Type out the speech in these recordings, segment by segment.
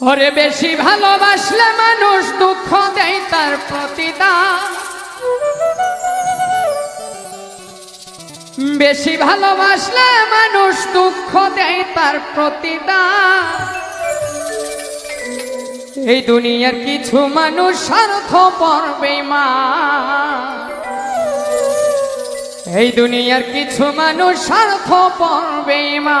ওরে বেশি ভালোবাসলে মানুষ দুঃখ দেয় তার প্রতিদান। বেশি ভালোবাসলে মানুষ দুঃখ দেয় তার প্রতিদান। এই দুনিয়ার কিছু মানুষ স্বার্থ পড়বে মা এই দুনিয়ার কিছু মানুষ স্বার্থ পড়বে মা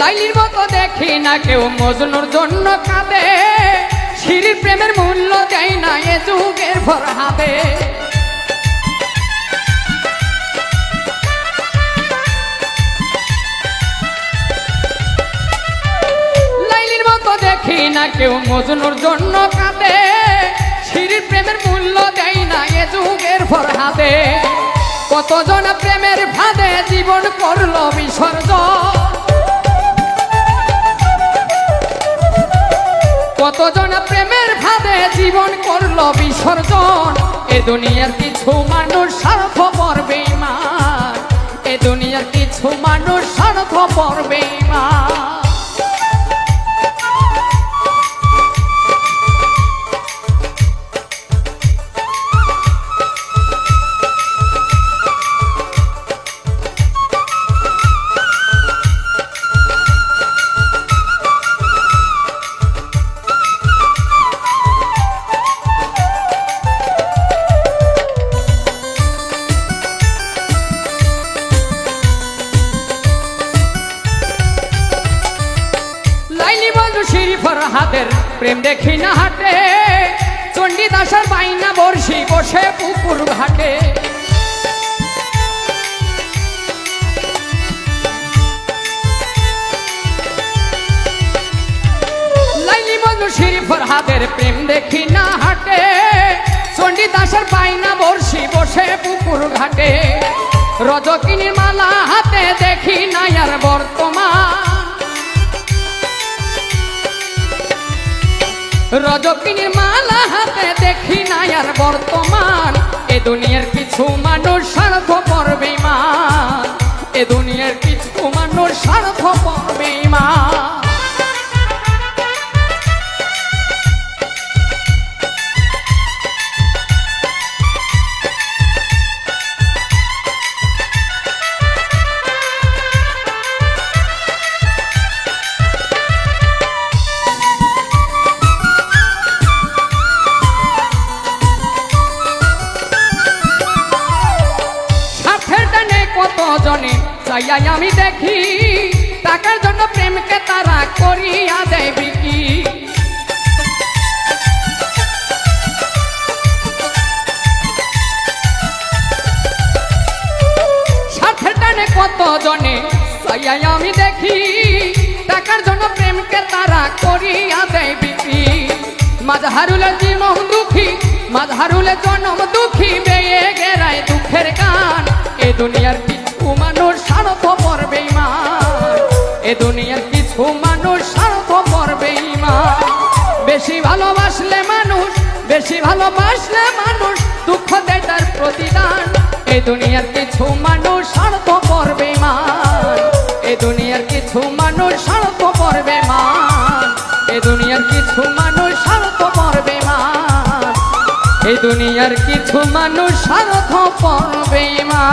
লাইলির মতো দেখি না কেউ, মজনুর জন্য কাঁদে। সিঁড়ির প্রেমের মূল্য দেয় না, এ যুগের ভর হাতে লাইলির মতো দেখি না কেউ, মজনুর জন্য কাঁদে। সিঁড়ির প্রেমের মূল্য দেয় না, এ যুগের ভর হাতে কতজন প্রেমের ফাঁদে জীবন করল বিসর্জন। কতজন প্রেমের ভাবে জীবন করল বিসর্জন? এ দুনিয়ার কিছু মানুষ স্বার্থ পড়বে মা এ দুনিয়ার কিছু মানুষ স্বার্থ পড়বে প্রেম দেখি না হাটে। চণ্ডীদাসের বাইনা বর্ষি বসে পুকুর ঘাটে। লাইলি প্রেম দেখি না হাটে। চণ্ডীদাসের বাইনা বর্ষি বসে পুকুর ঘাটে। রজকিনীর মালা হাতে দেখি না আর বর্তমান রজকিনীর মালা হাতে দেখি না আর বর্তমান। এ দুনিয়ার কিছু মানুষ করবে মা এ দুনিয়ার জনে আমি দেখি টাকার জন্য প্রেমকে তারা করিয়া দেয় বিকি স্বার্থের টানে কত জনে চাইয়াই আমি দেখি টাকার জন্য প্রেমকে তারা করিয়া দেয় বিক্রি মাঝহারুলের জীবন দুঃখী মাঝহারুলের জন্ম দুঃখী, বেয়ে গেরায় দুঃখের গান, এ দুনিয়ার দুনিয়ার কিছু মানুষ স্বার্থ পড়বে মা বেশি ভালোবাসলে মানুষ, বেশি ভালোবাসলে মানুষ, দুঃখ দেয় তার প্রতিদান। এ দুনিয়ার কিছু মানুষ স্বার্থ পড়বে মা এ দুনিয়ার কিছু মানুষ স্বার্থ পড়বে মা এ দুনিয়ার কিছু মানুষ স্বার্থ পড়বে মা এই দুনিয়ার কিছু মানুষ স্বার্থ পড়বে মা